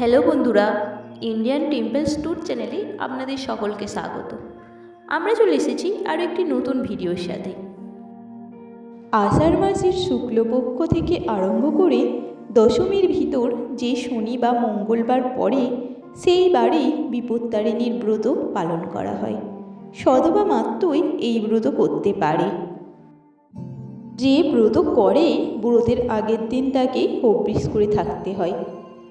Hello বন্ধুরা Indian temples tour চ্যানেলে আপনাদের সকলকে স্বাগত। আমরা চলে এসেছি আরও একটি নতুন ভিডিওর সাথে। আষাঢ় মাসের শুক্লপক্ষ থেকে আরম্ভ করে দশমীর ভিতর যে শনি বা মঙ্গলবার পরে সেই বারে বিপত্তারিণীর ব্রত পালন করা হয়। সদবা মাত্রই এই ব্রত করতে পারে। যে ব্রত করে, ব্রতের আগের দিন তাকে হব্রিস করে থাকতে হয়।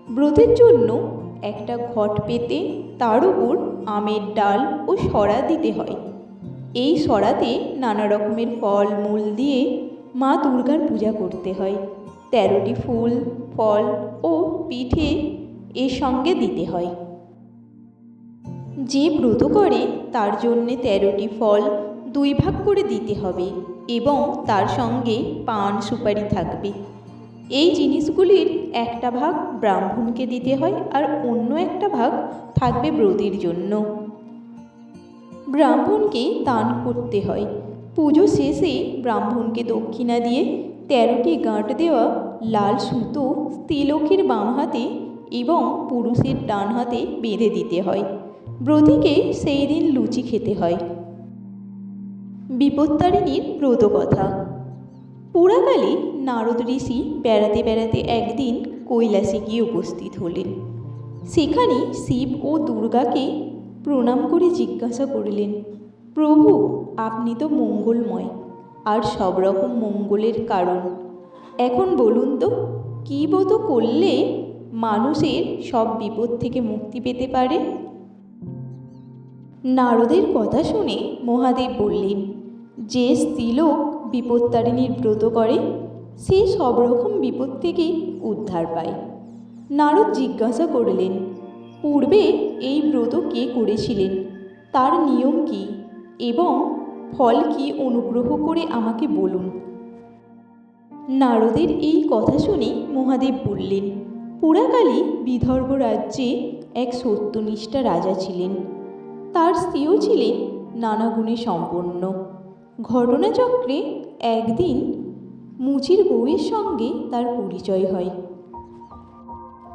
ব্রতের জন্য একটা ঘট পেতে তার উপর আমের ডাল ও সরা দিতে হয়। এই সরাতে নানা রকমের ফল, মূল দিয়ে মা দুর্গার পূজা করতে হয়। তেরোটি ফুল, ফল ও পিঠে এর সঙ্গে দিতে হয়। যে ব্রত করে, তার জন্যে তেরোটি ফল দুই ভাগ করে দিতে হবে এবং তার সঙ্গে পান সুপারি থাকবে। এই জিনিসগুলির একটা ভাগ ব্রাহ্মণকে দিতে হয় আর অন্য একটা ভাগ থাকবে ব্রতির জন্য। ব্রাহ্মণকে দান করতে হয়। পুজো শেষে ব্রাহ্মণকে দক্ষিণা দিয়ে তেরোটি গাঁট দেওয়া লাল সুতো স্ত্রীলোকের বাম হাতে এবং পুরুষের ডান হাতে বেঁধে দিতে হয়। ব্রতীকে সেই দিন লুচি খেতে হয়। বিপত্তারিণীর ব্রত কথা পুরাকালে নারদ ঋষি বেড়াতে বেড়াতে একদিন কৈলাসে গিয়ে উপস্থিত হলেন। সেখানে শিব ও দুর্গাকে প্রণাম করে জিজ্ঞাসা করলেন, প্রভু, আপনি তো মঙ্গলময়, আর সব রকম মঙ্গলের কারণ। এখন বলুন তো, কী ব্রত করলে মানুষের সব বিপদ থেকে মুক্তি পেতে পারে? নারদের কথা শুনে মহাদেব বললেন, যে স্ত্রীলোক বিপত্তারিণীর ব্রত করে সে সব রকম বিপদ থেকেই উদ্ধার পায়। নারদ জিজ্ঞাসা করলেন, পূর্বে এই ব্রত কে করেছিলেন? তার নিয়ম কি? এবং ফল কি অনুগ্রহ করে আমাকে বলুন? নারদের এই কথা শুনে মহাদেব বললেন, পুরাকালে বিদর্ভ রাজ্যে এক সত্যনিষ্ঠা রাজা ছিলেন। তার স্ত্রীও ছিলেন নানা গুণে সম্পন্ন। ঘটনাচক্রে একদিন মুচির বউয়ের সঙ্গে তার পরিচয় হয়।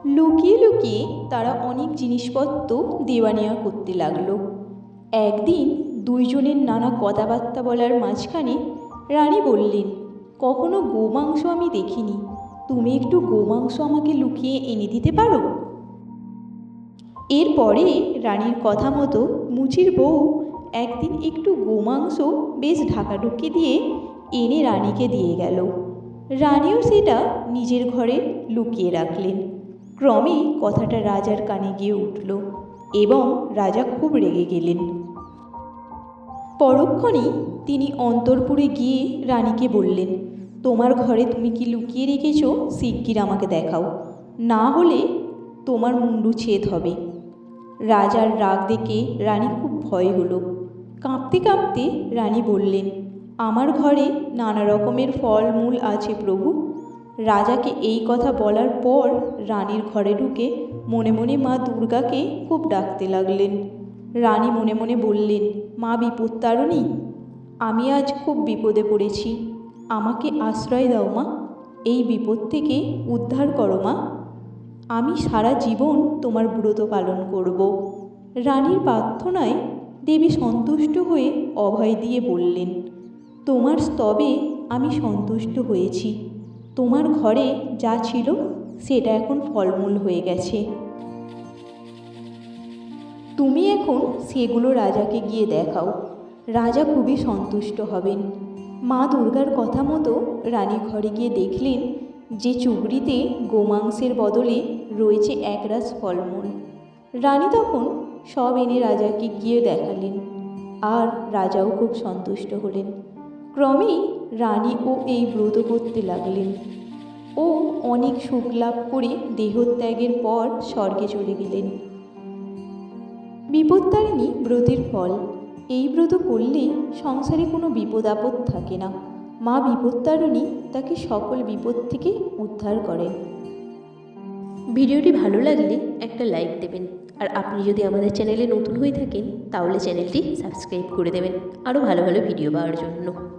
লুকিয়ে লুকিয়ে তারা অনেক জিনিসপত্র দেওয়া নেওয়া করতে লাগল। একদিন দুইজনের নানা কথাবার্তা বলার মাঝখানে রানী বললেন, কখনো গোমাংস আমি দেখিনি। তুমি একটু গোমাংস আমাকে লুকিয়ে এনে দিতে পারো? এরপরে রানীর কথা মতো মুচির বউ একদিন একটু গোমাংস বেশ ঢাকাঢুকি দিয়ে এনে রানীকে দিয়ে গেল। রানীও সেটা নিজের ঘরে লুকিয়ে রাখলেন। ক্রমে কথাটা রাজার কানে গিয়ে উঠল এবং রাজা খুব রেগে গেলেন। পরক্ষণেই তিনি অন্তরপুরে গিয়ে রানীকে বললেন, তোমার ঘরে তুমি কি লুকিয়ে রেখেছ? শিগগির আমাকে দেখাও। না হলে তোমার মুন্ডু ছেদ হবে রাজার রাগ দেখে রানী খুব ভয় হলো। কাঁপতে কাঁপতে রানী বললেন আমার ঘরে নানা রকমের ফল মূল আছে প্রভু। রাজাকে এই কথা বলার পর রানীর ঘরে ঢুকে মনে মনে মা দুর্গাকে খুব ডাকতে লাগলেন। রানী মনে মনে বললেন, মা বিপত্তারণী আমি আজ খুব বিপদে পড়েছি। আমাকে আশ্রয় দাও মা, এই বিপদ থেকে উদ্ধার করো মা। আমি সারা জীবন তোমার ব্রত পালন করব। রানীর প্রার্থনায় দেবী সন্তুষ্ট হয়ে অভয় দিয়ে বললেন তোমার স্তবে আমি সন্তুষ্ট হয়েছি। তোমার ঘরে যা ছিল, সেটা এখন ফলমূল হয়ে গেছে। তুমি এখন সেগুলো রাজাকে গিয়ে দেখাও। রাজা খুবই সন্তুষ্ট হবেন। মা দুর্গার কথা মতো রানী ঘরে গিয়ে দেখলেন যে চুবড়িতে গোমাংসের বদলে রয়েছে একরাশ ফলমূল। রানী তখন সব এনে রাজাকে গিয়ে দেখালেন। আর রাজাও খুব সন্তুষ্ট হলেন। ক্রমেই রানী ও এই ব্রত করতে লাগলেন। ও অনেক সুখ লাভ করে দেহত্যাগের পর স্বর্গে চলে গেলেন। বিপত্তারিণী ব্রতের ফল। এই ব্রত করলে সংসারে কোনো বিপদ আপদ থাকে না। মা বিপত্তারিণী তাকে সকল বিপদ থেকে উদ্ধার করেন। ভিডিওটি ভালো লাগলে একটা লাইক দেবেন। আর আপনি যদি আমাদের চ্যানেলে নতুন হয়ে থাকেন, তাহলে চ্যানেলটি সাবস্ক্রাইব করে দেবেন। আরও ভালো ভালো ভিডিও পাওয়ার জন্য।